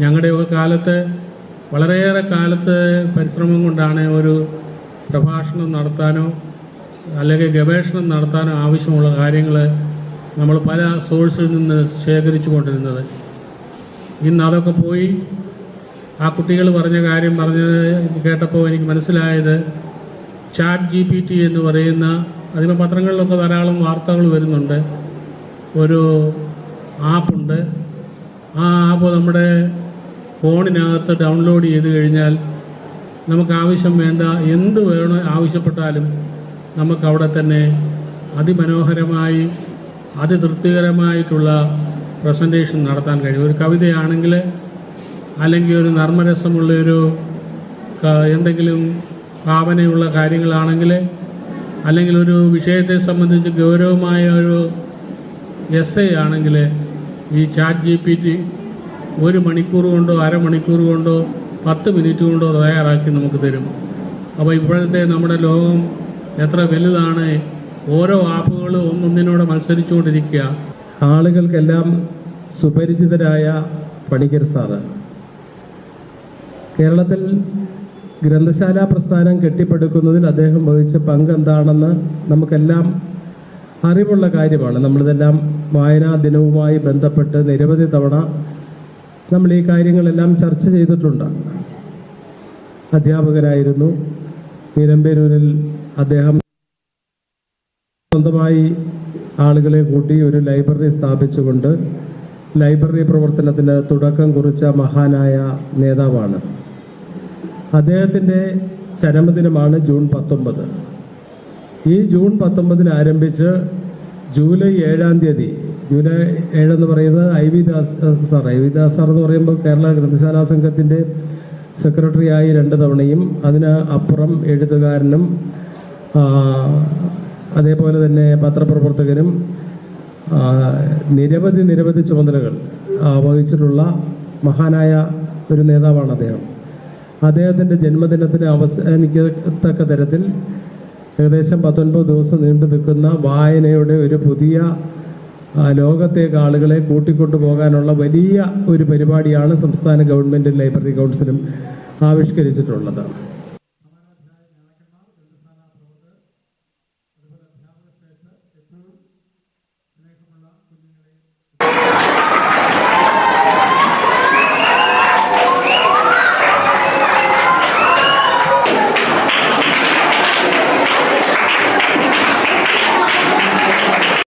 ഞങ്ങളുടെയൊക്കെ കാലത്ത് വളരെയേറെ കാലത്ത് പരിശ്രമം കൊണ്ടാണ് ഒരു പ്രഭാഷണം നടത്താനോ അല്ലെങ്കിൽ ഗവേഷണം നടത്താനോ ആവശ്യമുള്ള കാര്യങ്ങൾ നമ്മൾ പല സോഴ്സിൽ നിന്ന് ശേഖരിച്ചു കൊണ്ടിരുന്നത്. ഇന്ന് അതൊക്കെ പോയി ആ കുട്ടികൾ പറഞ്ഞ കാര്യം പറഞ്ഞത് കേട്ടപ്പോൾ എനിക്ക് മനസ്സിലായത് ചാറ്റ് ജി പി ടി എന്ന് പറയുന്ന അതിന് പത്രങ്ങളിലൊക്കെ ധാരാളം വാർത്തകൾ വരുന്നുണ്ട്. ഒരു ആപ്പുണ്ട്. ആ ആപ്പ് നമ്മുടെ ഫോണിനകത്ത് ഡൗൺലോഡ് ചെയ്ത് കഴിഞ്ഞാൽ നമുക്ക് ആവശ്യം വേണ്ട എന്ത് വേണോ ആവശ്യപ്പെട്ടാലും നമുക്കവിടെ തന്നെ അതിമനോഹരമായി അതിതൃപ്തികരമായിട്ടുള്ള പ്രസന്റേഷൻ നടത്താൻ കഴിയും. ഒരു കവിതയാണെങ്കിൽ അല്ലെങ്കിൽ ഒരു നർമ്മരസമുള്ള ഒരു എന്തെങ്കിലും ഭാവനയുള്ള കാര്യങ്ങളാണെങ്കിൽ അല്ലെങ്കിൽ ഒരു വിഷയത്തെ സംബന്ധിച്ച് ഗൗരവമായ ഒരു എസ് എ ആണെങ്കിൽ ഈ ചാറ്റ് ജി പി ടി ഒരു മണിക്കൂർ കൊണ്ടോ അരമണിക്കൂർ കൊണ്ടോ പത്ത് മിനിറ്റ് കൊണ്ടോ തയ്യാറാക്കി നമുക്ക് തരും. അപ്പോൾ ഇപ്പോഴത്തെ നമ്മുടെ ലോകം എത്ര വലുതാണ് ഓരോ ആപ്പുകളും ഒന്നൊന്നിനോട് മത്സരിച്ചുകൊണ്ടിരിക്കുക. ആളുകൾക്കെല്ലാം സുപരിചിതരായ പണിക്കർ സാറ് കേരളത്തിൽ ഗ്രന്ഥശാല പ്രസ്ഥാനം കെട്ടിപ്പടുക്കുന്നതിൽ അദ്ദേഹം വഹിച്ച പങ്ക് എന്താണെന്ന് നമുക്കെല്ലാം അറിവുള്ള കാര്യമാണ്. നമ്മളിതെല്ലാം വായനാ ദിനവുമായി ബന്ധപ്പെട്ട് നിരവധി തവണ നമ്മൾ ഈ കാര്യങ്ങളെല്ലാം ചർച്ച ചെയ്തിട്ടുണ്ട്. അധ്യാപകരായിരുന്നു. നിലമ്പേരൂരിൽ അദ്ദേഹം സ്വന്തമായി ആളുകളെ കൂട്ടി ഒരു ലൈബ്രറി സ്ഥാപിച്ചുകൊണ്ട് ലൈബ്രറി പ്രവർത്തനത്തിന് തുടക്കം കുറിച്ച മഹാനായ നേതാവാണ്. അദ്ദേഹത്തിന്റെ ചരമദിനമാണ് ജൂൺ പത്തൊമ്പത്. ഈ ജൂൺ പത്തൊമ്പതിന് ആരംഭിച്ച് ജൂലൈ ഏഴാം തീയതി ജൂലൈ ഏഴെന്ന് പറയുന്നത് I V Das sir I V Das sir എന്ന് പറയുമ്പോൾ കേരള ഗ്രന്ഥശാലാ സംഘത്തിന്റെ സെക്രട്ടറിയായി രണ്ട് തവണയും അതിന് അപ്പുറം എഴുത്തുകാരനും അതേപോലെ തന്നെ പത്രപ്രവർത്തകനും നിരവധി നിരവധി ചുമതലകൾ വഹിച്ചിട്ടുള്ള മഹാനായ ഒരു നേതാവാണ് അദ്ദേഹം. അദ്ദേഹത്തിന്റെ ജന്മദിനത്തിന് അവസാനിക്കത്തക്ക തരത്തിൽ ഏകദേശം പത്തൊൻപത് ദിവസം നീണ്ടു നിൽക്കുന്ന വായനയുടെ ഒരു പുതിയ ലോകത്തേക്ക് ആളുകളെ കൂട്ടിക്കൊണ്ടു പോകാനുള്ള വലിയ ഒരു പരിപാടിയാണ് സംസ്ഥാന ഗവൺമെന്റും ലൈബ്രറി കൗൺസിലും ആവിഷ്കരിച്ചിട്ടുള്ളത്.